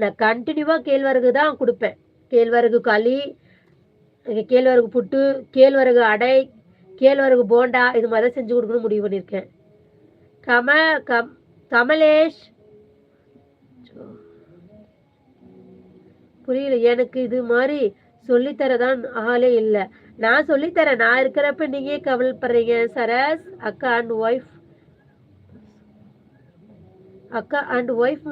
நான் கண்டினியூவாக கேழ்வரகு தான் கொடுப்பேன். கேழ்வரகு களி கேழ்வரகு புட்டு கேழ்வரகு அடை கேழ்வரகு போண்டா இது மாதிரி தான் செஞ்சு கொடுக்கணும் முடிவு பண்ணியிருக்கேன். கம கம் கமலேஷ். புரியல எனக்கு இது மாதிரி சொல்லித்தரதான் ஆளே இல்லை. நான் சொல்லித்தரேன் நான் இருக்கிறப்ப நீங்க கவலைப்படுறீங்க? சரஸ் அக்கா அண்ட் ஒய்ஃப் அக்கா அண்ட் ஒய்ஃப்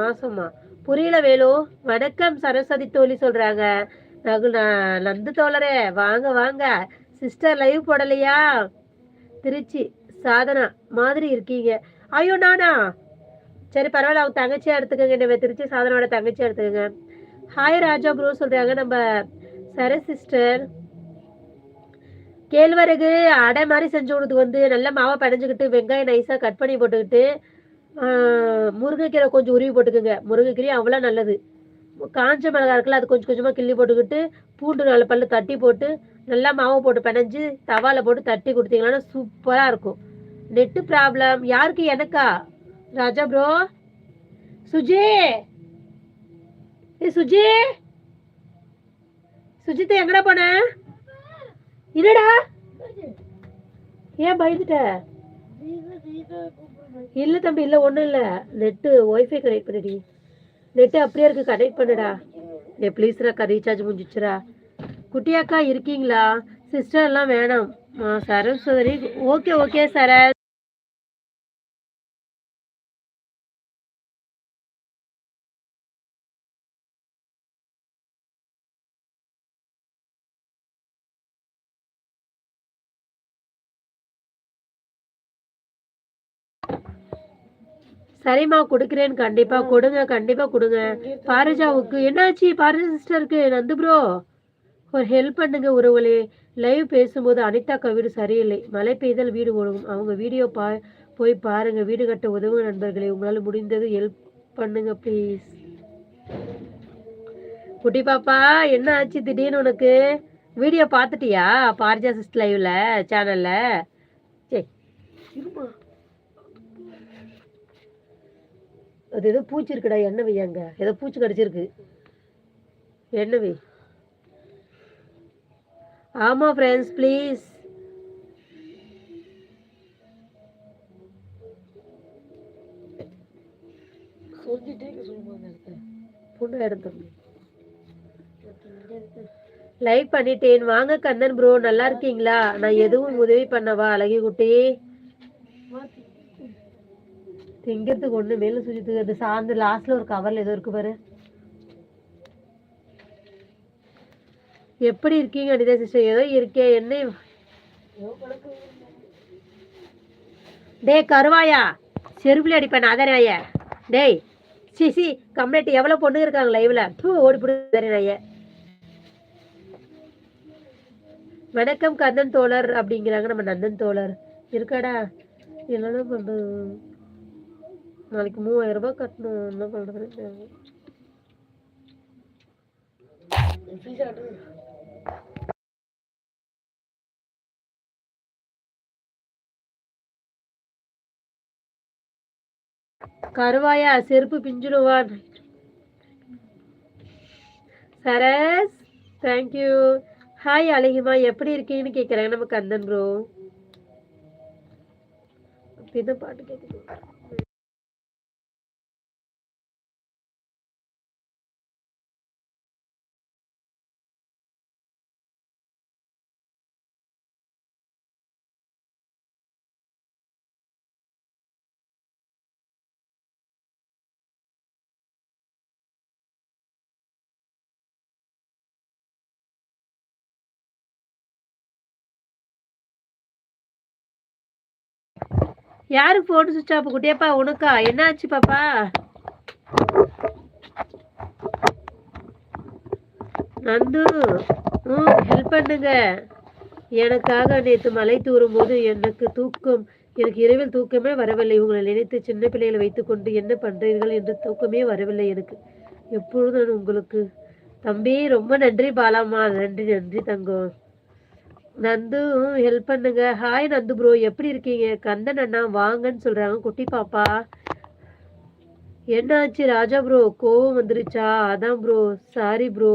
மாசமா? புரியல வேலு. வணக்கம் சரஸ்வதி தோழி சொல்றாங்க. நகு நந்து தோழரே வாங்க வாங்க. சிஸ்டர் லைவ் போடலையா? திருச்சி சாதனா மாதிரி இருக்கீங்க. ஐயோ நானா? சரி பரவாயில்ல அவங்க தங்கச்சியா எடுத்துக்கோங்க. நம்ம திருச்சி சாதனோட தங்கச்சியா எடுத்துக்கோங்க. ஹாய் ராஜா குரு சொல்றாங்க. நம்ம சரஸ் சிஸ்டர் கேழ்வரகு அடை மாதிரி செஞ்சு கொடுத்து வந்து நல்லா மாவை பிணைஞ்சுக்கிட்டு வெங்காயம் நைஸாக கட் பண்ணி போட்டுக்கிட்டு முருங்கைக்கீரை கொஞ்சம் உருவி போட்டுக்கோங்க. முருங்கைக்கீரை அவ்வளோ நல்லது. காஞ்ச மிளகா இருக்குல்ல அது கொஞ்சம் கொஞ்சமாக கிள்ளி போட்டுக்கிட்டு பூண்டு நாலு பல்லு தட்டி போட்டு நல்லா மாவு போட்டு பிணைஞ்சு தவாவில் போட்டு தட்டி கொடுத்தீங்கன்னா சூப்பராக இருக்கும். நெட்டு ப்ராப்ளம் யாருக்கு எனக்கா? ராஜா ப்ரோ சுஜி! ஏ சுஜி! சுஜித் எங்கடா போன? என்னடா? ஏன் பயந்துட்ட? இல்ல தம்பி இல்ல ஒண்ணும் இல்ல. நெட்டு ஒய்ஃபை கனெக்ட் பண்ணிடி. நெட்டு அப்படியே இருக்கு கனெக்ட் பண்ணுடா. ஏ ப்ளீஸ்ராக்கா ரீசார்ஜ் முடிஞ்சிச்சுரா குட்டியாக்கா இருக்கீங்களா? சிஸ்டர் எல்லாம் வேணாம். ஆ சரஸ்வதி ஓகே ஓகே சரஸ் சரிம்மா கொடுக்குறேன். கண்டிப்பா கொடுங்க கண்டிப்பா கொடுங்க. பாரஜாவுக்கு என்னாச்சு? பாரஜா சிஸ்டருக்கு நந்து ப்ரோ ஒரு ஹெல்ப் பண்ணுங்க உறவுகளே. லைவ் பேசும்போது அனிதா வீடு சரியில்லை. மழை பெய்தால் வீடு ஒழுகும். அவங்க வீடியோ பா போய் பாருங்க. வீடு கட்ட உதவுங்க நண்பர்களே. உங்களால் முடிந்தது ஹெல்ப் பண்ணுங்க ப்ளீஸ் குட்டி பாப்பா என்ன ஆச்சு திடீர்னு உனக்கு? வீடியோ பார்த்துட்டியா? பாரஜா சிஸ்டர் லைவ்ல சேனல்ல சரி அது ஏதோ பூச்சி இருக்குடா எண்ணெய் வை அங்க. ஏதோ பூச்சி கடிச்சிருக்கு. எண்ணெய் வை. ஆமா ஃப்ரெண்ட்ஸ் ப்ளீஸ் புண்ணு எடுத்து லைக் பண்ணிட்டேன். வாங்க கண்ணன் ப்ரோ நல்லா இருக்கீங்களா? நான் எதுவும் உதவி பண்ணவா அழகி குட்டி திங்கிறதுக்கு ஒண்ணு மேல சுஜித்துக்கு அது சார்ந்து லாஸ்ட்ல ஒரு கவர்ல ஏதோ இருக்கு பாரு. எப்படி இருக்கீங்க அனிதா சிஸ்டர் ஏதோ இருக்கே என்ன டேய் கருவாயா? செருப்பில் அடிப்பேன் அதனாய டேய் சி சி கம்ப்ளைண்ட் எவ்வளோ பொண்ணுங்க இருக்காங்க லைவில் பூ ஓடி போடு நாய வணக்கம் கந்தன் தோழர் அப்படிங்கிறாங்க நம்ம நந்தன் தோழர். இருக்காடா? என்னென்ன பண்ணுறது நாளைக்கு மூவாயிரம் ரூபாய் கட்டணும். என்ன பண்ணுறது கருவாயா செருப்பு பிஞ்சிடுவான். சரஸ் தேங்க்யூ ஹாய் அழகிமா. எப்படி இருக்கீங்கன்னு கேட்குறேன் நம்ம கந்தன் ப்ரோ அப்படிதான் பாட்டு கேட்குது யாரு போன் சுவிச் ஆஃப் குட்டியாப்பா? உனக்கா? என்னாச்சு பாப்பா? நந்து ம் ஹெல்ப் பண்ணுங்க. எனக்காக நேற்று மலை தூறும் போது எனக்கு தூக்கம் எனக்கு இரவில் தூக்கமே வரவில்லை. உங்களை நினைத்து சின்ன பிள்ளைகளை வைத்துக்கொண்டு என்ன பண்றீர்கள் என்று தூக்கமே வரவில்லை எனக்கு. எப்பொழுதும் உங்களுக்கு தம்பி ரொம்ப நன்றி பாலாம்மா. நன்றி நன்றி தங்கம். நந்து ஹெல்ப் பண்ணுங்க. ஹாய் நந்து ப்ரோ எப்படி இருக்கீங்க? கந்தன் அண்ணா வாங்கன்னு சொல்றாங்க. குட்டி பாப்பா. என்னாச்சு ராஜா ப்ரோ கோவம் வந்துருச்சா? அதான் ப்ரோ சாரி ப்ரோ